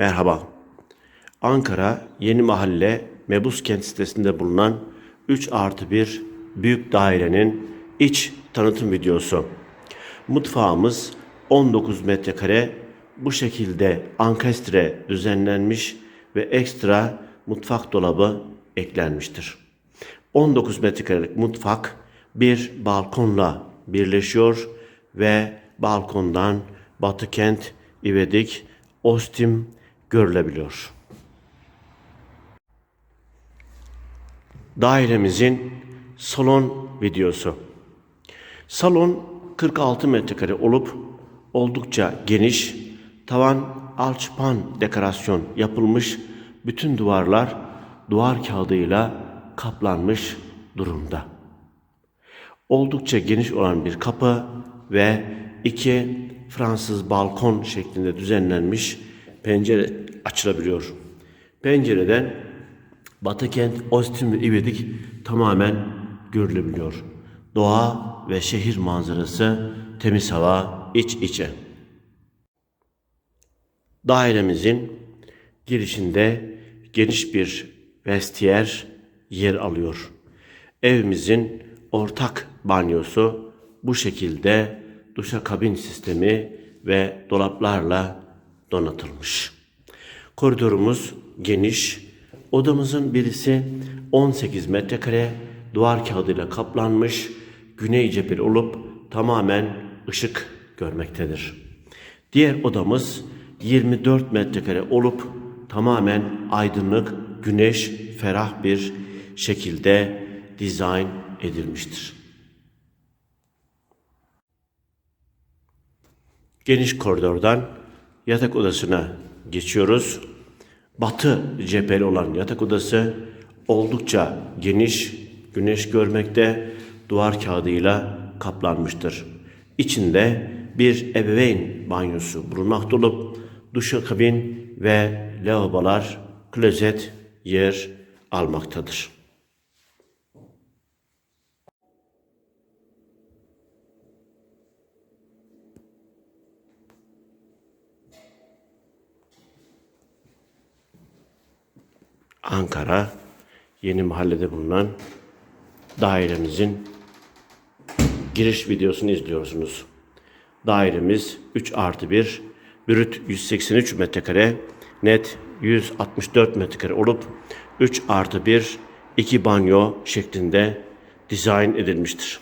Merhaba. Ankara Yeni Mahalle Mebus Kent sitesinde bulunan 3 artı 1 büyük dairenin iç tanıtım videosu. Mutfağımız 19 metrekare bu şekilde ankestre düzenlenmiş ve ekstra mutfak dolabı eklenmiştir. 19 metrekarelik mutfak bir balkonla birleşiyor ve balkondan Batıkent, İvedik, Ostim görülebiliyor. Dairemizin salon videosu. Salon 46 metrekare olup oldukça geniş, tavan alçıpan dekorasyon yapılmış, bütün duvarlar duvar kağıdıyla kaplanmış durumda. Oldukça geniş olan bir kapı ve iki Fransız balkon şeklinde düzenlenmiş pencere açılabiliyor. Pencereden Batıkent, Ostim ve İvedik tamamen görülebiliyor. Doğa ve şehir manzarası, temiz hava iç içe. Dairemizin girişinde geniş bir vestiyer yer alıyor. Evimizin ortak banyosu bu şekilde duşakabin sistemi ve dolaplarla donatılmış. Koridorumuz geniş. Odamızın birisi 18 metrekare duvar kağıdıyla kaplanmış, güney cepheli olup tamamen ışık görmektedir. Diğer odamız 24 metrekare olup tamamen aydınlık, güneş, ferah bir şekilde dizayn edilmiştir. Geniş koridordan yatak odasına geçiyoruz. Batı cepheli olan yatak odası oldukça geniş, güneş görmekte, duvar kağıdıyla kaplanmıştır. İçinde bir ebeveyn banyosu bulunmakta olup duşakabin ve lavabolar, klozet yer almaktadır. Ankara Yeni Mahalle'de bulunan dairemizin giriş videosunu izliyorsunuz. Dairemiz 3 artı 1, brüt 183 metrekare, net 164 metrekare olup 3 artı 1, 2 banyo şeklinde dizayn edilmiştir.